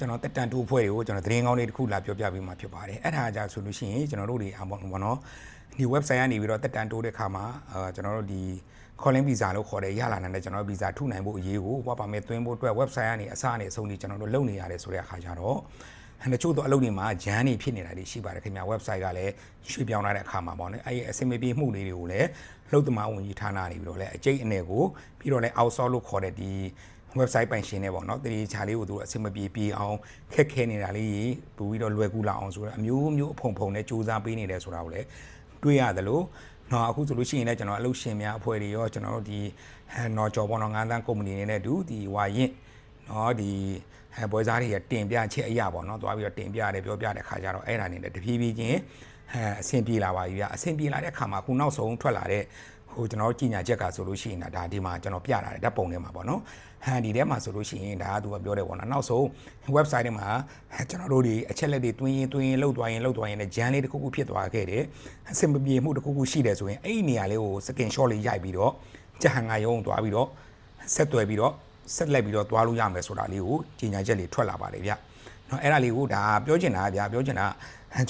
ကျွန်တော်တက်တန်တူအဖွဲ့တွေကိုကျွန်တော်သတင်းကောင်းလေးတစ်ခုလာပြောပြပေးမှာဖြစ်ပါတယ်အဲ့ဒါကြဆိုလို့ရှိရင်ကျွန်တော်တို့တွေအဘောနော်ဒီ website ကနေပြီးတော့တက်တန်တိုးတဲ့ခါမှာအာကျွန်တော်တို့ဒီ calling visa လို့ခေါ်တဲ့ရလာတဲ့ကျွန်တော် visa ထုနိုင်ဖို့အရေးကိုဘာပါမဲ့သွင်းဖို့အတွက် website ကနေအစအနေအဆုံးဒီကျွန်တော်တို့လုပ်နေရတယ်ဆိုတဲ့အခါကျတော့တချို့သောအလုပ်တွေမှာဂျမ်းနေဖြစ်နေတာတွေရှိပါတယ်ခင်ဗျာ website ကလည်းရွှေ့ပြောင်းလာတဲ့အခါမှာပေါ့နော်အဲ့ဒီအစင်မပြေမှုလေးတွေကိုလည်းလှုပ်သမားဝန်ကြီးဌာနနေပြီးတော့လည်းအကျိတ်အနေကိုပြီးတော့လည်း outsource လို့ခေါ်တဲ့ဒီ website ပိုင်ရှင်တွေပေါ့နော်တတိချာလေးကိုသူတို့အဆင်မပြေပြေအောင်ခက်ခဲနေတာလေးပူပြီးတော့လွယ်ကူလာအောင်ဆိုတော့အမျိုးမျိုးအဖုံဖုံနဲ့စူးစမ်းပေးနေတယ်ဆိုတာကိုလည်းတွေ့ရတယ်လို့နော်အခုဆိုလို့ရှိရင်လည်းကျွန်တော်အလုပ်ရှင်များအဖွဲ့တွေရောကျွန်တော်တို့ဒီနော်ကြော်ပေါ့နော်ငန်းတန်းကုမ္ပဏီတွေနဲ့တူဒီဝါရင်နော်ဒီဟဲပွဲစားတွေရတင်ပြချက်အရာပေါ့နော်သွားပြီးတော့တင်ပြတယ်ပြောပြတဲ့ခါကျတော့အဲ့ဒါနေနဲ့တဖြည်းဖြည်းချင်းအဲအဆင်ပြေလာပါပြီဗျအဆင်ပြေလာတဲ့ခါမှာခုနောက်ဆုံးထွက်လာတဲ့ ဟိုကျွန်တော်တို့ကြီးညာချက်ကဆိုလို့ရှိရင်ဒါဒီမှာကျွန်တော်ပြတာတယ်ဓာတ်ပုံထဲမှာပေါ့နော်ဟန်ဒီထဲမှာဆိုလို့ရှိရင်ဒါကသူကပြောတယ်ပေါ့နော်နောက်ဆုံး website ထဲမှာကျွန်တော်တို့ဒီအချက်လက်တွေတွင်းရင်တွင်းရင်လှုပ်သွားရင်လှုပ်သွားရင်လည်းဂျန်လေးတစ်ခုခုဖြစ်သွားခဲ့တယ်အဆင်မပြေမှုတစ်ခုခုရှိတယ်ဆိုရင်အဲ့ဒီနေရာလေးကို skin shot လေးရိုက်ပြီးတော့ဂျဟန်ငါယုံသွားပြီးတော့ဆက်သွယ်ပြီးတော့ဆက်လက်ပြီးတော့သွားလို့ရမယ်ဆိုတာလေးကိုကြီးညာချက်လေးထွက်လာပါတယ်ဗျ နော်အဲ့ဒါလေးကိုဒါပြောချင်တာဗျပြောချင်တာ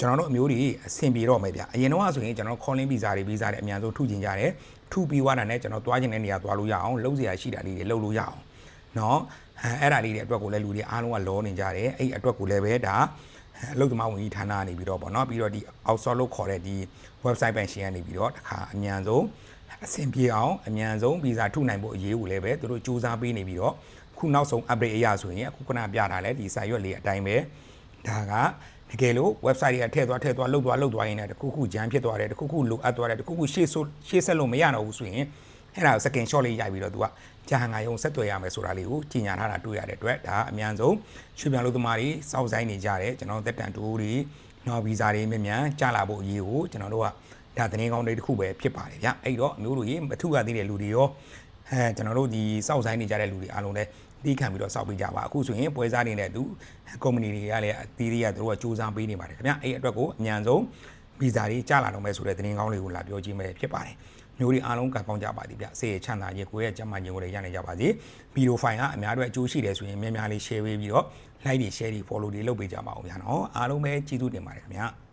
ကျွန်တော်တို့အမျိုးတွေအဆင်ပြေတော့မယ်ဗျအရင်တော့ဆိုရင်ကျွန်တော် calling visa တွေ visa တွေအများဆုံးထုချင်ကြတယ်ထုပြီးွားတာနဲ့ကျွန်တော်သွားချင်တဲ့နေရာသွားလို့ရအောင်လှုပ်เสียရှိတာလေးတွေလှုပ်လို့ရအောင်เนาะအဲ့ဒါလေးတွေအတွက်ကိုလည်းလူတွေအားလုံးကလောနေကြတယ်အဲ့အတွက်ကိုလည်းပဲဒါအလုပ်သမားဝန်ကြီးဌာနကနေပြီးတော့ပေါ့နော်ပြီးတော့ဒီ outsource လို့ခေါ်တဲ့ဒီ website ပိုင်ရှင်ကနေပြီးတော့တခါအမြန်ဆုံးအဆင်ပြေအောင်အမြန်ဆုံး visa ထုနိုင်ဖို့အရေးကိုလည်းပဲသူတို့စူးစမ်းပေးနေပြီးတော့ ခုနောက်ဆုံး update အရာဆိုရင်အခုကနပြတာလဲဒီစာရွက်လေးအတိုင်းပဲဒါကတကယ်လို့ website တွေကထည့်သွားထည့်သွားလှုပ်သွားလှုပ်သွားရင်လည်းတခုခုဂျမ်းဖြစ်သွားတယ်တခုခုလိုအပ်သွားတယ်တခုခုရှေ့ဆိုရှေ့ဆက်လို့မရတော့ဘူးဆိုရင်အဲ့ဒါကို second shot လေးရိုက်ပြီးတော့သူကဂျဟန်ငါယုံဆက်သွယ်ရမယ်ဆိုတာလေးကိုကြီးညာထားတာတွေ့ရတဲ့အတွက်ဒါအများဆုံးရွှေပြန်လို့သမားတွေစောက်ဆိုင်နေကြတယ်ကျွန်တော်တက်တန်တူတွေနော်ဗီဇာတွေမြန်မြန်ကြာလာဖို့အရေးကိုကျွန်တော်တို့ကဒါသတင်းကောင်းတွေတစ်ခုပဲဖြစ်ပါတယ်ဗျအဲ့တော့အမျိုးတို့ရေမထုရသေးတဲ့လူတွေရော အဲကျွန်တော်တို့ဒီစောက်ဆိုင်နေကြတဲ့လူတွေအားလုံးလည်းတီးခံပြီးတော့စောက်ပေးကြပါအခုဆိုရင်ပွဲစားနေတဲ့သူကုမ္ပဏီတွေကလည်းအသီးတွေကသူတို့ကစူးစမ်းပေးနေပါတယ်ခင်ဗျအဲ့အတွက်ကိုအမြန်ဆုံးဗီဇာတွေကြာလာတော့မယ်ဆိုတဲ့သတင်းကောင်းတွေကိုလာပြောကြည့်မယ်ဖြစ်ပါတယ်မျိုးတွေအားလုံးကံကောင်းကြပါသည်ဗျဆေးရချမ်းသာရေးကိုယ့်ရဲ့ကျန်းမာရေးကိုလည်းရနိုင်ကြပါစေဗီဒီယိုဖိုင်ကအများတို့အကျိုးရှိတယ်ဆိုရင်များများလေး share ပေးပြီးတော့ like တွေ share တွေ follow တွေလုပ်ပေးကြပါဦးဗျာနော်အားလုံးပဲကျေးဇူးတင်ပါတယ်ခင်ဗျာ